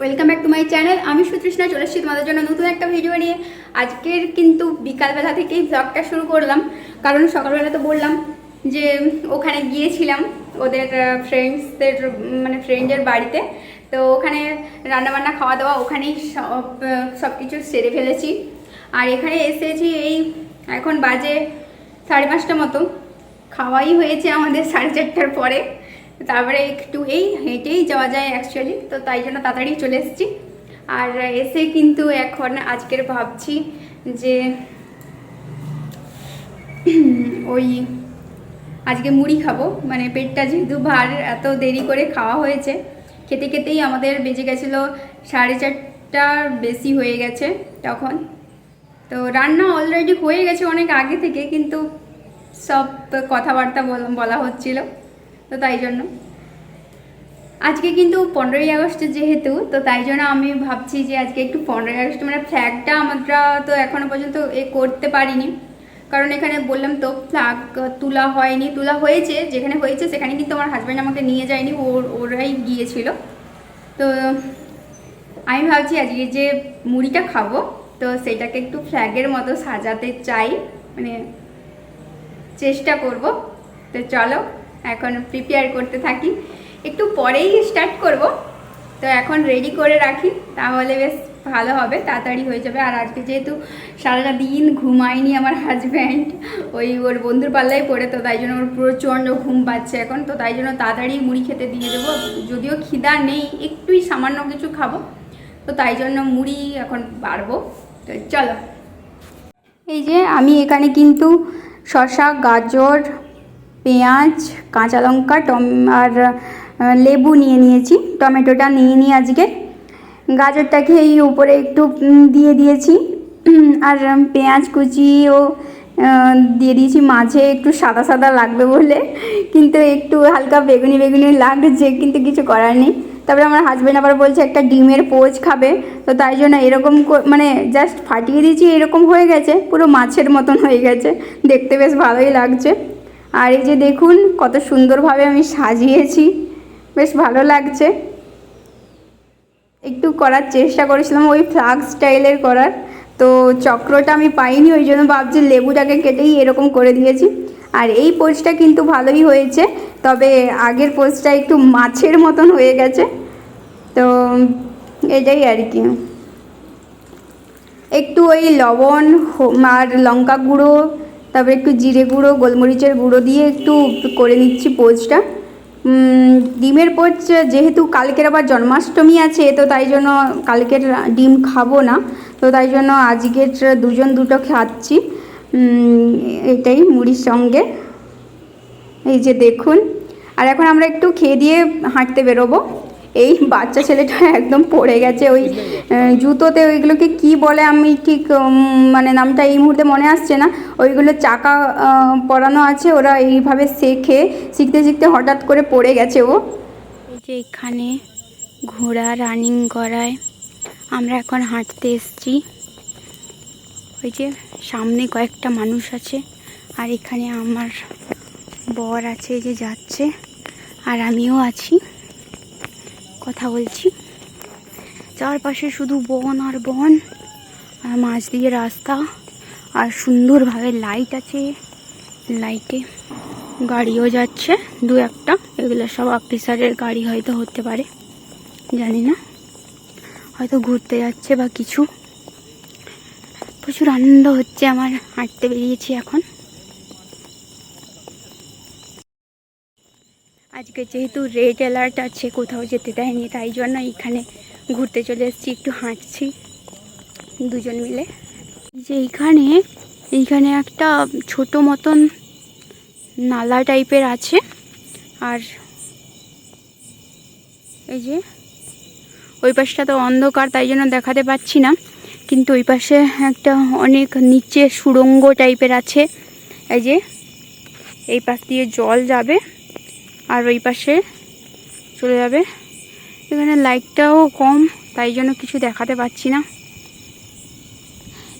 Welcome back to my channel. আমি সুতৃষ্ণা, চলে এসেছি তোমাদের জন্য নতুন একটা ভিডিও নিয়ে। আজকের কিন্তু বিকালবেলা থেকেই ব্লগটা শুরু করলাম। কারণ সকালবেলা তো বললাম যে ওখানে গিয়েছিলাম ওদের ফ্রেন্ডসদের মানে ফ্রেন্ডের বাড়িতে। তো ওখানে রান্নাবান্না খাওয়া দাওয়া ওখানেই সব সব কিছু সেরে ফেলেছি। আর এখানে এসেছি এই এখন বাজে সাড়ে পাঁচটা মতো। খাওয়াই হয়েছে আমাদের সাড়ে চারটার পরে। তারপরে একটু এই হেঁটেই যাওয়া যায় অ্যাকচুয়ালি তো তাই জন্য তাড়াতাড়ি চলে এসেছি। আর এসে কিন্তু এখন আজকের ভাবছি যে, ওই আজকে মুড়ি খাব। মানে পেটটা যেহেতু ভার, এত দেরি করে খাওয়া হয়েছে। খেতে খেতেই আমাদের বেজে গেছিল সাড়ে চারটার বেশি হয়ে গেছে তখন। তো রান্না অলরেডি হয়ে গেছে অনেক আগে থেকে, কিন্তু সব কথাবার্তা বলা হচ্ছিল। তো তাই জন্য। আজকে কিন্তু পনেরোই আগস্ট যেহেতু, তো তাই জন্য আমি ভাবছি যে আজকে একটু পনেরোই আগস্ট মানে ফ্ল্যাগটা আমরা তো এখনও পর্যন্ত এ করতে পারিনি। কারণ এখানে বললাম তো ফ্ল্যাগ তোলা হয়নি, তোলা হয়েছে, যেখানে হয়েছে সেখানে কিন্তু আমার হাজব্যান্ড আমাকে নিয়ে যায়নি, ওর, ওরাই গিয়েছিল। তো আমি ভাবছি আজকে যে মুড়িটা খাব, তো সেটাকে একটু ফ্ল্যাগের মতো সাজাতে চাই মানে চেষ্টা করব। তো চলো এখন প্রিপেয়ার করতে থাকি। একটু পরেই স্টার্ট করব। তো এখন রেডি করে রাখি, তাহলে বেশ ভালো হবে, তাড়াতাড়ি হয়ে যাবে। আর আজকে যেহেতু সারাটা দিন ঘুমায়নি আমার হাজব্যান্ড ওই ওর বন্ধুর পাল্লায় পড়ে, তো তাই জন্য ওর প্রচণ্ড ঘুম পাচ্ছে এখন। তো তাই জন্য তাড়াতাড়ি মুড়ি খেতে দিয়ে দেবো। যদিও খিদা নেই, একটুই সামান্য কিছু খাব। তো তাই জন্য মুড়ি এখন বাড়বো। তো চলো। এই যে আমি এখানে কিন্তু শশা গাজর পেঁয়াজ, কাঁচা লঙ্কা, টম, আর লেবু নিয়ে নিয়েছি, টমেটোটা নিয়ে নিই আজকে। গাজরটাকে এই উপরে একটু দিয়ে দিয়েছি। আর পেঁয়াজ কুচিও দিয়ে দিয়েছি। মাঝে একটু সাদা সাদা লাগবে বলে, কিন্তু একটু হালকা বেগুনি বেগুনি লাগছে, কিন্তু কিছু করার নেই। তারপরে আমার হাজব্যান্ড আবার বলছে, একটা ডিমের পোচ খাবে। তো তাই জন্য এরকম মানে জাস্ট ফাটিয়ে দিয়েছি, এরকম হয়ে গেছে, পুরো মাছের মতন হয়ে গেছে। দেখতে বেশ ভালোই লাগছে। আর এই যে দেখুন, কত সুন্দরভাবে আমি সাজিয়েছি। বেশ ভালো লাগছে। একটু করার চেষ্টা করেছিলাম, ওই ফ্লাগ স্টাইলের করার। তো চক্রটা আমি পাইনি, ওই জন্য ভাবছি লেবুটাকে কেটেই এরকম করে দিয়েছি। আর এই পোস্টটা কিন্তু ভালোই হয়েছে, তবে আগের পোস্টটা একটু মাছের মতন হয়ে গেছে। তো এটাই আর কি। একটু ওই লবণ আর লঙ্কা গুঁড়ো তারপরে একটু জিরে গুঁড়ো, গোলমরিচের গুঁড়ো দিয়ে একটু করে নিচ্ছি পোচটা। ডিমের পোচ যেহেতু কালকের আবার জন্মাষ্টমী আছে, তো তাই জন্য কালকের ডিম খাব না। তো তাই জন্য আজকের দুজন দুটো খাচ্ছি। এটাই মুড়ির সঙ্গে। এই যে দেখুন। আর এখন আমরা একটু খেয়ে দিয়ে হাঁটতে বেরোবো। এই বাচ্চা ছেলেটা একদম পড়ে গেছে ওই জুতোতে ওইগুলোকে কি বলে আমি ঠিক মানে নামটা এই মুহূর্তে মনে আসছে না। ওইগুলো চাকা পরানো আছে ওরা এইভাবে শেখে শিখতে শিখতে হঠাৎ করে পড়ে গেছে ও। এই যে এখানে ঘোড়া রানিং করায় আমরা এখন হাঁটতে এসছি। ওই যে সামনে কয়েকটা মানুষ আছে আর এখানে আমার বর আছে এই যে যাচ্ছে আর আমিও আছি। কথা বলছি। চারপাশে শুধু বন আর বন, আর মাঝ দিয়ে রাস্তা, আর সুন্দরভাবে লাইট আছে। লাইটে গাড়িও যাচ্ছে, দু একটা। এগুলো সব অফিসারের গাড়ি হয়তো হতে পারে, জানি না। হয়তো ঘুরতে যাচ্ছে বা কিছু। প্রচুর আনন্দ হচ্ছে আমার, হাঁটতে বেরিয়েছি এখন। আজকে যেহেতু রেড অ্যালার্ট আছে, কোথাও যেতে দেয়নি, তাই জন্য এখানে ঘুরতে চলে এসেছি, একটু হাঁটছি দুজন মিলে। যে এইখানে এইখানে একটা ছোট মতন নালা টাইপের আছে, আর এই যে ওই পাশটা তো অন্ধকার, তাই জন্য দেখাতে পাচ্ছি না, কিন্তু ওই পাশে একটা অনেক নিচে সুড়ঙ্গ টাইপের আছে। এই যে এই পাশ দিয়ে জল যাবে। আর ওই পাশে চলে যাবে। এখানে লাইটটাও কম, তাই জন্য কিছু দেখাতে পাচ্ছি না।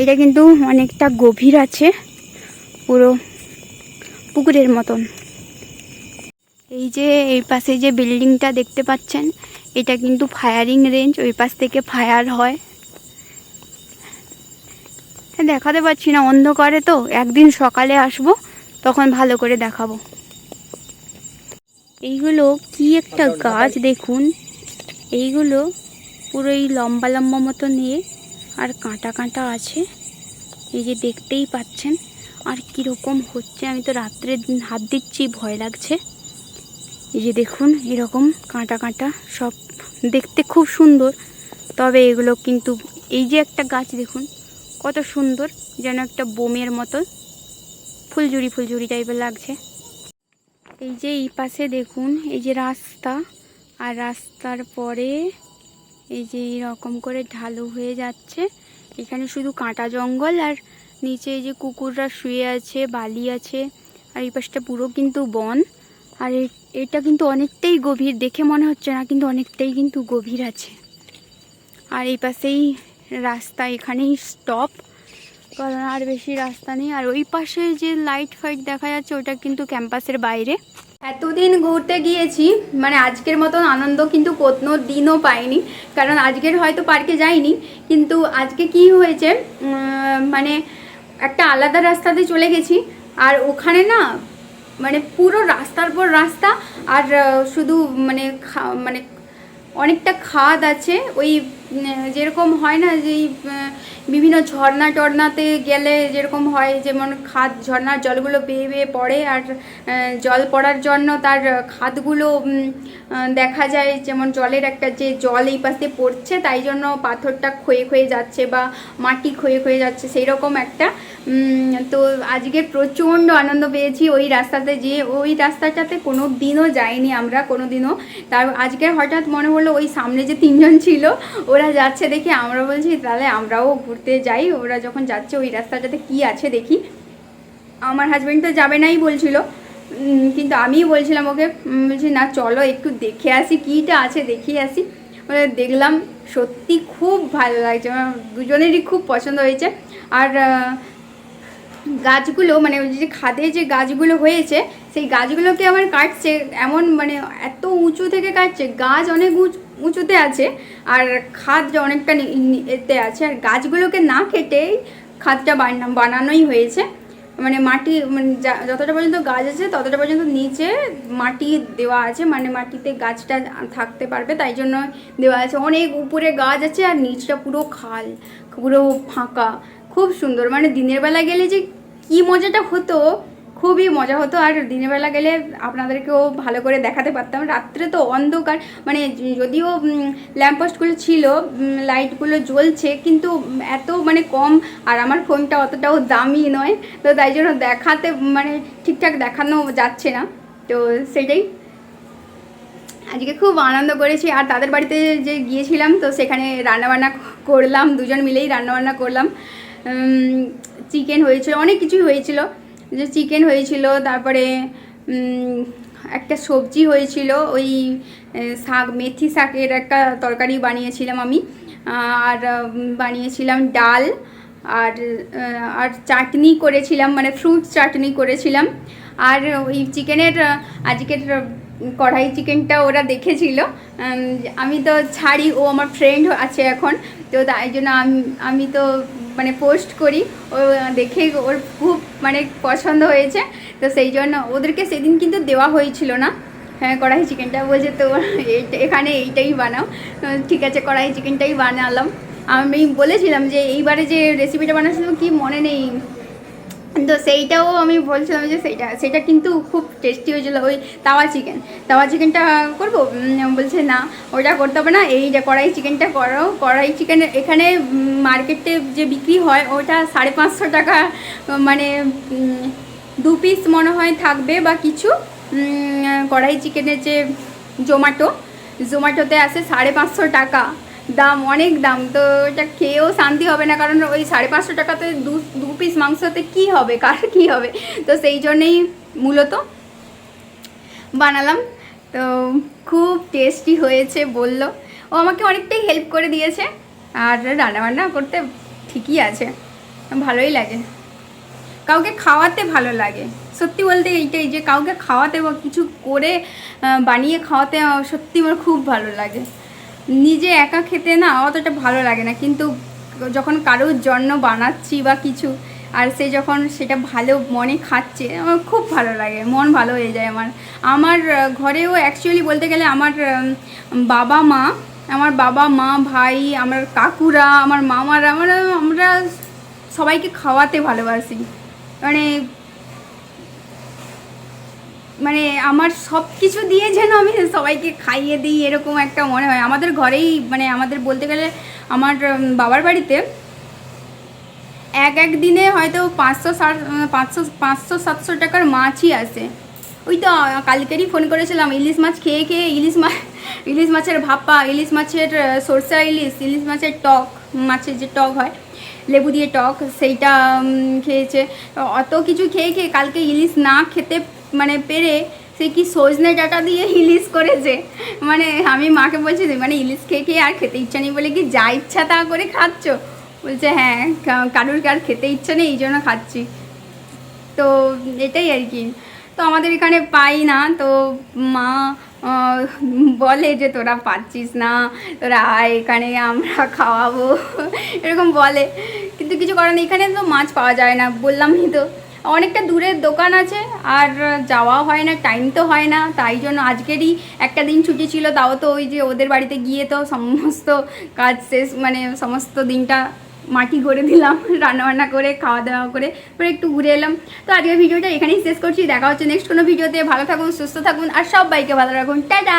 এটা কিন্তু অনেকটা গভীর আছে, পুরো পুকুরের মতন। এই যে, এই পাশে যে বিল্ডিংটা দেখতে পাচ্ছেন, এটা কিন্তু ফায়ারিং রেঞ্জ ওই পাশ থেকে ফায়ার হয়। দেখাতে পারছি না, অন্ধকারে তো, একদিন সকালে আসব, তখন ভালো করে দেখাবো। এইগুলো কি একটা গাছ দেখুন। এইগুলো পুরো এই লম্বা লম্বা মতো নিয়ে আর কাঁটা কাঁটা আছে। এই যে দেখতেই পাচ্ছেন। আর কীরকম হচ্ছে, আমি তো রাত্রে হাত দিচ্ছি, ভয় লাগছে। এই যে দেখুন, এরকম কাঁটা কাঁটা সব দেখতে খুব সুন্দর। তবে এগুলো কিন্তু, এই যে একটা গাছ দেখুন, কত সুন্দর, যেন একটা বোমের মতো, ফুলঝুরি ফুলঝুরি টাইপের লাগছে। এই যে এই পাশে দেখুন, এই যে রাস্তা, আর রাস্তার পরে এই যে এরকম করে ঢালু হয়ে যাচ্ছে। এখানে শুধু কাঁটা জঙ্গল, আর নিচে এই যে কুকুররা শুয়ে আছে, বালি আছে, আর এই পাশটা পুরো কিন্তু বন। আর এটা কিন্তু অনেকটাই গভীর, দেখে মনে হচ্ছে না, কিন্তু অনেকটাই কিন্তু গভীর আছে। আর এই পাশেই রাস্তা, এখানেই স্টপ কারণ আর বেশি রাস্তা নেই। আর ওই পাশে যে লাইট ফাইট দেখা যাচ্ছে, ওটা কিন্তু ক্যাম্পাসের বাইরে। এতদিন ঘুরতে গিয়েছি মানে আজকের মতন আনন্দ কিন্তু কোনো দিনও পাইনি। কারণ আজকের হয়তো পার্কে যাইনি, কিন্তু আজকে কি হয়েছে মানে একটা আলাদা রাস্তাতে চলে গেছি। আর ওখানে না মানে পুরো রাস্তার পর রাস্তা, আর শুধু মানে মানে অনেকটা খাদ আছে। ওই যেরকম হয় না যে বিভিন্ন ঝর্ণা টর্নাতে গেলে যেরকম হয়, যেমন খাদ, ঝর্ণার জলগুলো বেয়ে বেয়ে পড়ে আর জল পড়ার জন্য তার খাদগুলো দেখা যায় যেমন জলের একটা যে জল এই পাশে পড়ছে, তাই জন্য পাথরটা ক্ষয়ে ক্ষয়ে যাচ্ছে বা মাটি ক্ষয়ে ক্ষয়ে যাচ্ছে সেই রকম একটা তো আজকে প্রচণ্ড আনন্দ পেয়েছি ওই রাস্তাতে যে ওই রাস্তাটাতে কোনো দিনও যাইনি আমরা, কোনো দিনও। তার আজকে হঠাৎ মনে হলো ওই সামনে যে তিনজন ছিল, ওরা যাচ্ছে দেখে, আমরা বলছি, তাহলে আমরাও ঘুরতে যাই। ওরা যখন যাচ্ছে, ওই রাস্তাটাতে কি আছে দেখি। আমার হাজব্যান্ড তো যাবে নাই বলছিল। কিন্তু আমিই বলছিলাম ওকে বলছি, না, চলো একটু দেখে আসি, কীটা আছে দেখিয়ে আসি। ওরা দেখলাম, সত্যি খুব ভালো লাগছে, আমার দুজনেরই খুব পছন্দ হয়েছে। আর গাছগুলো মানে ওই যে খাদে যে গাছগুলো হয়েছে, সেই গাছগুলোকে আবার কাটছে, এমন মানে এত উঁচু থেকে কাটছে, গাছ অনেক উঁচু উঁচুতে আছে, আর খাদ অনেকটা এতে আছে, আর গাছগুলোকে না কেটেই খাদটা বানা- বানানোই হয়েছে। মানে মাটি মানে যতটা পর্যন্ত গাছ আছে, ততটা পর্যন্ত নিচে মাটি দেওয়া আছে মানে মাটিতে গাছটা থাকতে পারবে, তাই জন্য দেওয়া আছে। অনেক উপরে গাছ আছে, আর নিচটা পুরো খাল, পুরো ফাঁকা। খুব সুন্দর। মানে দিনের বেলা গেলে যে কি মজাটা হতো খুবই মজা হতো। আর দিনের বেলা গেলে আপনাদেরকেও ভালো করে দেখাতে পারতাম। রাত্রে তো অন্ধকার মানে যদিও ল্যাম্পপোস্টগুলো ছিল লাইটগুলো জ্বলছে, কিন্তু এত মানে কম, আর আমার ফোনটা অতটাও দামি নয়। তো তাই জন্য দেখাতে মানে ঠিকঠাক দেখানো যাচ্ছে না। তো সেটাই। আজকে খুব আনন্দ করেছি। আর তাদের বাড়িতে যে গিয়েছিলাম, তো সেখানে রান্নাবান্না করলাম, দুজন মিলেই রান্নাবান্না করলাম। চিকেন হয়েছিল, অনেক কিছুই হয়েছিল। যে চিকেন হয়েছিল, তারপরে একটা সবজি হয়েছিল, ওই শাক, মেথি শাকের একটা তরকারি বানিয়েছিলাম আমি। আর, বানিয়েছিলাম ডাল, আর আর চাটনি করেছিলাম মানে ফ্রুট চাটনি করেছিলাম। আর ওই চিকেনের, আজকের কড়াই চিকেনটা ওরা দেখেছিল। আমি তো ছাড়ি, ও আমার ফ্রেন্ড আছে এখন, তো তাই জন্য আমি আমি তো মানে পোস্ট করি, ও, দেখে ওর খুব মানে পছন্দ হয়েছে। তো সেই জন্য ওদেরকে সেদিন কিন্তু দেওয়া হয়েছিল না। হ্যাঁ কড়াই চিকেনটা বলছে তো এখানে এইটাই বানাও। ঠিক আছে, কড়াই চিকেনটাই বানালাম। আমি বলেছিলাম যে এইবারে যে রেসিপিটা বানাচ্ছিলাম কি মনে নেই। তো সেইটাও আমি বলছিলাম যে সেইটা, সেটা কিন্তু খুব টেস্টি হয়েছিলো ওই তাওয়া চিকেন তাওয়া চিকেনটা করব? বলছে না, ওটা করতে হবে না, এই কড়াই চিকেনটা করো। কড়াই চিকেন এখানে মার্কেটে যে বিক্রি হয়, ওটা সাড়ে পাঁচশো টাকা মানে দু পিস মনে হয় থাকবে বা কিছু। কড়াই চিকেনের যে জোম্যাটো জোম্যাটোতে আসে সাড়ে পাঁচশো টাকা। দাম, অনেক দাম। তো এটা খেয়েও শান্তি হবে না, কারণ ওই সাড়ে পাঁচশো টাকাতে দু দু পিস মাংসতে কী হবে? কার কী হবে? তো সেই জন্যেই মূলত বানালাম। তো খুব টেস্টি হয়েছে, বলল। ও আমাকে অনেকটাই হেল্প করে দিয়েছে। আর রান্নাবান্না করতে ঠিকই আছে। ভালোই লাগে। কাউকে খাওয়াতে ভালো লাগে। সত্যি বলতে এইটাই যে কাউকে খাওয়াতে বা কিছু করে বানিয়ে খাওয়াতে সত্যি আমার খুব ভালো লাগে। নিজে একা খেতে না অতটা ভালো লাগে না। কিন্তু যখন কারোর জন্য বানাচ্ছি বা কিছু, আর সে যখন সেটা ভালো মনে খাচ্ছে, আমার খুব ভালো লাগে, মন ভালো হয়ে যায় আমার। আমার ঘরেও অ্যাকচুয়ালি বলতে গেলে আমার বাবা মা, আমার বাবা মা, ভাই, আমার কাকুরা, আমার মামারা, আমরা আমরা সবাইকে খাওয়াতে ভালোবাসি। মানে মানে আমার সব কিছু দিয়ে যেন আমি সবাইকে খাইয়ে দিই, এরকম একটা মনে হয়। আমাদের ঘরেই মানে আমাদের বলতে গেলে আমার বাবার বাড়িতে এক এক দিনে হয়তো পাঁচশো ষাট পাঁচশো পাঁচশো সাতশো টাকার মাছই আসে। ওই তো কালকেরই ফোন করেছিলাম, ইলিশ মাছ খেয়ে খেয়ে ইলিশ মাছ ইলিশ মাছের ভাপা, ইলিশ মাছের সরষা ইলিশ ইলিশ মাছের টক, মাছের যে টক হয়, লেবু দিয়ে টক, সেইটা খেয়েছে। অত কিছু খেয়ে খেয়ে কালকে ইলিশ না খেতে মানে পেরে সে কি সজনে ডাটা দিয়ে ইলিশ করেছে? মানে আমি মাকে বলছি মানে ইলিশ খেয়ে খেয়ে আর খেতে ইচ্ছা নেই বলে কি যা ইচ্ছা তা করে খাচ্ছ? বলছে হ্যাঁ কারোর আর খেতে ইচ্ছা নেই, এই জন্য খাচ্ছি। তো এটাই আর কি। তো আমাদের এখানে পাই না, তো মা বলে যে, তোরা পাচ্ছিস না, তোরা আয় এখানে, আমরা খাওয়াবো। এরকম বলে। কিন্তু কিছু করার নেই, এখানে তো মাছ পাওয়া যায় না, বললামই তো। অনেকটা দূরের দোকান আছে, আর যাওয়া হয় না টাইম তো হয় না, তাই জন্য আজকেরই একটা দিন ছুটি ছিল, তাও তো ওই যে ওদের বাড়িতে গিয়ে তো সমস্ত কাজ শেষ মানে সমস্ত দিনটা মাটি করে দিলাম, রান্নাবান্না করে খাওয়া দাওয়া করে পরে একটু ঘুরে এলাম। তো আজকের ভিডিওটা এখানেই শেষ করছি, দেখা হচ্ছে নেক্সট কোনো ভিডিওতে, ভালো থাকুন, সুস্থ থাকুন, আর সব বাইকে ভালো রাখুন, টাটা!